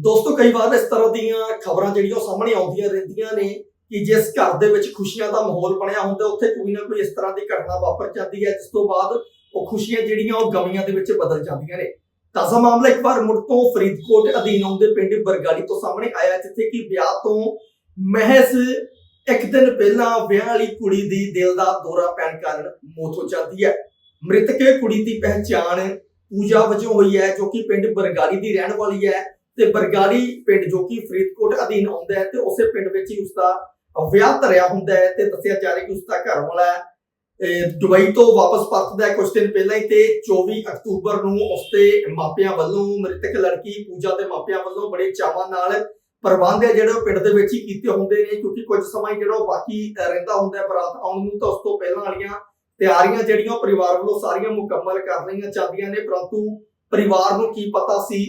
ਦੋਸਤੋ, ਕਈ ਵਾਰ ਇਸ ਤਰ੍ਹਾਂ ਦੀਆਂ ਖਬਰਾਂ ਜਿਹੜੀਆਂ ਉਹ ਸਾਹਮਣੇ ਆਉਂਦੀਆਂ ਰਹਿੰਦੀਆਂ ਨੇ ਕਿ ਜਿਸ ਘਰ ਦੇ ਵਿੱਚ ਖੁਸ਼ੀਆਂ ਦਾ ਮਾਹੌਲ ਬਣਿਆ ਹੁੰਦਾ, ਉੱਥੇ ਕੋਈ ਨਾ ਕੋਈ ਇਸ ਤਰ੍ਹਾਂ ਦੀ ਘਟਨਾ ਵਾਪਰ ਜਾਂਦੀ ਹੈ, ਜਿਸ ਤੋਂ ਬਾਅਦ ਉਹ ਖੁਸ਼ੀਆਂ ਜਿਹੜੀਆਂ ਉਹ ਗਮੀਆਂ ਦੇ ਵਿੱਚ ਬਦਲ ਜਾਂਦੀਆਂ ਨੇ। ਤਾਜ਼ਾ ਮਾਮਲਾ ਇੱਕ ਵਾਰ ਮੁੜ ਤੋਂ ਫਰੀਦਕੋਟ ਅਧੀਨ ਆਉਂਦੇ ਪਿੰਡ ਬਰਗਾੜੀ ਤੋਂ ਸਾਹਮਣੇ ਆਇਆ, ਜਿੱਥੇ ਕਿ ਵਿਆਹ ਤੋਂ ਮਹਿਜ਼ ਇੱਕ ਦਿਨ ਪਹਿਲਾਂ ਵਿਆਹ ਵਾਲੀ ਕੁੜੀ ਦੀ ਦਿਲ ਦਾ ਦੌਰਾ ਪੈਣ ਕਾਰਨ ਮੌਤ ਹੋ ਜਾਂਦੀ ਹੈ। ਮ੍ਰਿਤਕ ਕੁੜੀ ਦੀ ਪਹਿਚਾਣ ਪੂਜਾ ਵਜੋਂ ਹੋਈ ਹੈ, ਜੋ ਕਿ ਪਿੰਡ ਬਰਗਾੜੀ ਦੀ ਰਹਿਣ ਵਾਲੀ ਹੈ। ਤੇ ਬਰਗਾੜੀ ਪਿੰਡ ਜੋ ਕਿ ਫਰੀਦਕੋਟ ਅਧੀਨ ਆਉਂਦਾ ਹੈ ਤੇ ਉਸੇ ਪਿੰਡ ਵਿੱਚ ਹੀ ਉਸਦਾ ਵਿਆਹ ਧਰਿਆ ਹੁੰਦਾ ਹੈ ਤੇ ਦੱਸਿਆ ਜਾ ਰਿਹਾ ਕਿ ਉਸਦਾ ਘਰ ਵਾਲਾ ਦੁਬਈ ਤੋਂ ਵਾਪਸ ਪਰਤਦਾ ਹੈ। ਕੁਝ ਦਿਨ ਪਹਿਲਾਂ ਹੀ ਤੇ 24 ਅਕਤੂਬਰ ਨੂੰ ਉਸਦੇ ਮਾਪਿਆਂ ਵੱਲੋਂ ਮ੍ਰਿਤਕ ਲੜਕੀ ਪੂਜਾ ਦੇ ਮਾਪਿਆਂ ਵੱਲੋਂ ਬੜੇ ਚਾਵਾਂ ਨਾਲ ਪ੍ਰਬੰਧ ਹੈ। ਜਿਹੜੇ ਪਿੰਡ ਦੇ ਵਿੱਚ ਹੀ ਕੀਤੇ ਹੁੰਦੇ ਨੇ ਕਿਉਂਕਿ ਕੁਝ ਸਮਾਂ ਜਿਹੜਾ ਉਹ ਬਾਕੀ ਰਹਿੰਦਾ ਹੁੰਦਾ ਬਰਾਤ ਆਉਣ ਨੂੰ ਤਾਂ ਉਸ ਤੋਂ ਪਹਿਲਾਂ ਵਾਲੀਆਂ ਤਿਆਰੀਆਂ ਜਿਹੜੀਆਂ ਪਰਿਵਾਰ ਵੱਲੋਂ ਸਾਰੀਆਂ ਮੁਕੰਮਲ ਕਰ ਲਈਆਂ ਜਾਂਦੀਆਂ ਨੇ। ਪਰੰਤੂ ਪਰਿਵਾਰ ਨੂੰ ਕੀ ਪਤਾ ਸੀ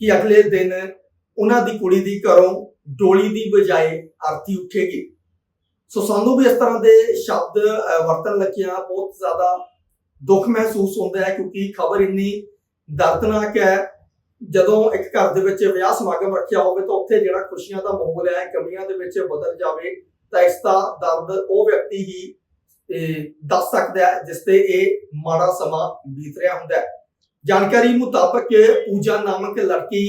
ਕਿ ਅਗਲੇ ਦਿਨ ਉਹਨਾਂ ਦੀ ਕੁੜੀ ਦੀ ਘਰੋਂ ਡੋਲੀ ਦੀ ਬਜਾਏ ਆਰਤੀ ਉੱਠੇਗੀ। ਸੋ ਸਾਨੂੰ ਵੀ ਇਸ ਤਰ੍ਹਾਂ ਦੇ ਸ਼ਬਦ ਵਰਤਣ ਲੱਗਿਆ ਬਹੁਤ ਜ਼ਿਆਦਾ ਦੁੱਖ ਮਹਿਸੂਸ ਹੁੰਦਾ ਹੈ ਕਿਉਂਕਿ ਖਬਰ ਇੰਨੀ ਦਰਦਨਾਕ ਹੈ। ਜਦੋਂ ਇੱਕ ਘਰ ਦੇ ਵਿੱਚ ਵਿਆਹ ਸਮਾਗਮ ਰੱਖਿਆ ਹੋਵੇ ਤਾਂ ਉੱਥੇ ਜਿਹੜਾ ਖੁਸ਼ੀਆਂ ਦਾ ਮਾਹੌਲ ਹੈ, ਕਮੀਆਂ ਦੇ ਵਿੱਚ ਬਦਲ ਜਾਵੇ, ਤਾਂ ਇਸ ਦਾ ਦਰਦ ਉਹ ਵਿਅਕਤੀ ਹੀ ਦੱਸ ਸਕਦਾ ਹੈ ਜਿਸ ਤੇ ਇਹ ਮਾੜਾ ਸਮਾਂ ਬੀਤ ਰਿਹਾ ਹੁੰਦਾ ਹੈ। ਜਾਣਕਾਰੀ ਮੁਤਾਬਕ ਪੂਜਾ ਨਾਮਕ ਲੜਕੀ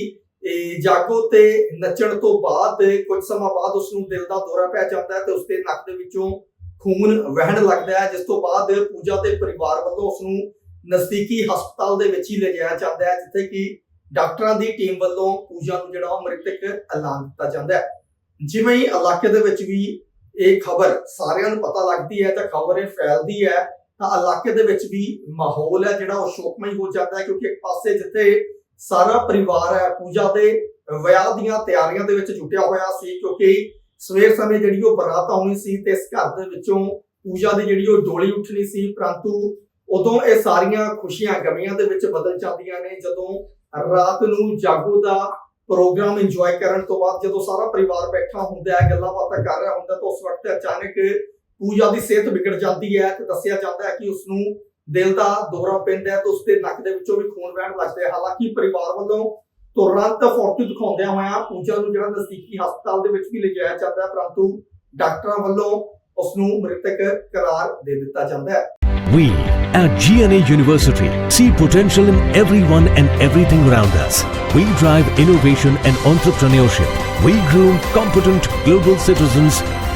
ਜਾਗੋ ਤੇ ਨੱਚਣ ਤੋਂ ਬਾਅਦ ਕੁਝ ਸਮਾਂ ਬਾਅਦ ਉਸ ਨੂੰ ਦਿਲ ਦਾ ਦੌਰਾ ਪੈ ਜਾਂਦਾ ਹੈ ਤੇ ਉਸ ਦੇ ਨੱਕ ਦੇ ਵਿੱਚੋਂ ਖੂਨ ਵਹਿਣ ਲੱਗਦਾ ਹੈ, ਜਿਸ ਤੋਂ ਬਾਅਦ ਪੂਜਾ ਦੇ ਪਰਿਵਾਰ ਵੱਲੋਂ ਉਸ ਨੂੰ ਨਜ਼ਦੀਕੀ ਹਸਪਤਾਲ ਦੇ ਵਿੱਚ ਹੀ ਲਿਜਾਇਆ ਜਾਂਦਾ ਹੈ, ਜਿੱਥੇ ਕਿ ਡਾਕਟਰਾਂ ਦੀ ਟੀਮ ਵੱਲੋਂ ਪੂਜਾ ਨੂੰ ਜਿਹੜਾ ਉਹ ਮ੍ਰਿਤਕ ਐਲਾਨ ਦਿੱਤਾ ਜਾਂਦਾ ਹੈ। ਜਿਵੇਂ ਹੀ ਇਲਾਕੇ ਦੇ ਵਿੱਚ ਵੀ ਇਹ ਖਬਰ ਸਾਰਿਆਂ ਨੂੰ ਪਤਾ ਲੱਗਦੀ ਹੈ ਤਾਂ ਖਬਰ ਇਹ ਫੈਲਦੀ ਹੈ ਤਾਂ ਇਲਾਕੇ ਦੇ ਵਿੱਚ ਵੀ ਮਾਹੌਲ ਹੈ ਜਿਹੜਾ ਉਹ ਸ਼ੋਕਮਈ ਹੋ ਜਾਂਦਾ ਹੈ, ਕਿਉਂਕਿ ਇੱਕ ਪਾਸੇ ਜਿੱਥੇ ਸਾਰਾ ਪਰਿਵਾਰ ਹੈ, ਪੂਜਾ ਦੇ ਵਿਆਹ ਦੀਆਂ ਤਿਆਰੀਆਂ ਦੇ ਵਿੱਚ ਜੁਟਿਆ ਹੋਇਆ ਸੀ, ਕਿਉਂਕਿ ਸਵੇਰ ਸਮੇਂ ਜਿਹੜੀ ਉਹ ਬਰਾਤ ਆਉਣੀ ਸੀ ਤੇ ਇਸ ਘਰ ਦੇ ਵਿੱਚੋਂ ਪੂਜਾ ਦੀ ਜਿਹੜੀ ਉਹ ਡੋਲੀ ਉੱਠਣੀ ਸੀ, ਪਰੰਤੂ ਉਦੋਂ ਇਹ ਸਾਰੀਆਂ ਖੁਸ਼ੀਆਂ ਗਮੀਆਂ ਦੇ ਵਿੱਚ ਬਦਲ ਜਾਂਦੀਆਂ ਨੇ, ਜਦੋਂ ਰਾਤ ਨੂੰ ਜਾਗੋ ਦਾ ਪ੍ਰੋਗਰਾਮ ਇੰਜੋਏ ਕਰਨ ਤੋਂ ਬਾਅਦ ਜਦੋਂ ਸਾਰਾ ਪਰਿਵਾਰ ਬੈਠਾ ਹੁੰਦਾ ਹੈ, ਗੱਲਾਂ ਬਾਤਾਂ ਕਰ ਰਿਹਾ ਹੁੰਦਾ ਤਾਂ ਉਸ ਵਕਤ ਅਚਾਨਕ ਪੂਜਾ ਦੀ ਸਿਹਤ ਵਿਗੜ ਜਾਂਦੀ ਹੈ ਤੇ ਦੱਸਿਆ ਜਾਂਦਾ ਹੈ ਕਿ ਉਸ ਨੂੰ ਦਿਲ ਦਾ ਦੌਰਾ ਪੈਂਦਾ ਹੈ ਤੇ ਉਸ ਦੇ ਨੱਕ ਦੇ ਵਿੱਚੋਂ ਵੀ ਖੂਨ ਵਹਿਣ ਲੱਗਦਾ ਹੈ ਹਾਲਾਂਕਿ ਪਰਿਵਾਰ ਵੱਲੋਂ ਤੁਰੰਤ ਫੋਟੋ ਦਿਖਾਉਂਦਿਆਂ ਹੋਇਆਂ ਪੂਜਾ ਨੂੰ ਜਿਹੜਾ ਨਜ਼ਦੀਕੀ ਹਸਪਤਾਲ ਦੇ ਵਿੱਚ ਵੀ ਲਿਜਾਇਆ ਜਾਂਦਾ ਹੈ ਪਰੰਤੂ ਡਾਕਟਰਾਂ ਵੱਲੋਂ ਉਸ ਨੂੰ ਮ੍ਰਿਤਕ ਕਰਾਰ ਦੇ ਦਿੱਤਾ ਜਾਂਦਾ ਹੈ We at GNA University see potential in everyone and everything around us. We drive innovation and entrepreneurship. We groom competent global citizens